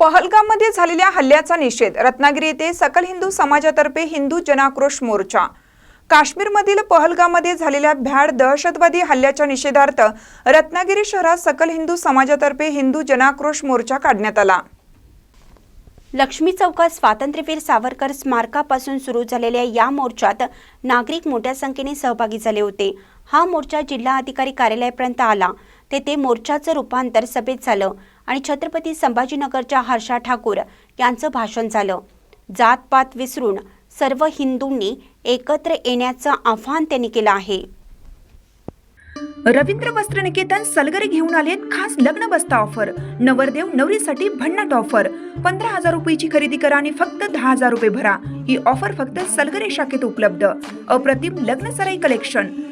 पहलगाममध्ये झालेल्या हल्ल्याचा निषेध रत्नागिरी येथे सकल हिंदू समाजातर्फे हिंदू जनाक्रोश मोर्चा. काश्मीरमधील पहलगाममध्ये झालेल्या भ्याड दहशतवादी हल्ल्याच्या निषेधार्थ रत्नागिरी शहरात सकल हिंदू समाजातर्फे हिंदू जनाक्रोश मोर्चा काढण्यात आला. लक्ष्मी चौकात स्वातंत्र्यवीर सावरकर स्मारकापासून सुरू झालेल्या या मोर्चात नागरिक मोठ्या संख्येने सहभागी झाले होते. हा मोर्चा जिल्हा अधिकारी कार्यालयापर्यंत आला. तेथे मोर्चाचं रूपांतर सभेत झालं. आणि छत्रपती संभाजीनगरच्या हर्षा ठाकूर यांचं भाषण झालं. जातपात विसरून सर्व हिंदूंनी एकत्र येण्याचं आव्हान त्यांनी केलं आहे. रवींद्र वस्त्र निकेतन सलगरे घेऊन आलेत खास लग्न बस्ता ऑफर. नवरदेव नवरीसाठी भन्नाट ऑफर. पंधरा हजार रुपयाची खरेदी करा आणि फक्त दहा हजार रुपये भरा. ही ऑफर फक्त सलगरे शाखेत उपलब्ध. अप्रतिम लग्न सराई कलेक्शन.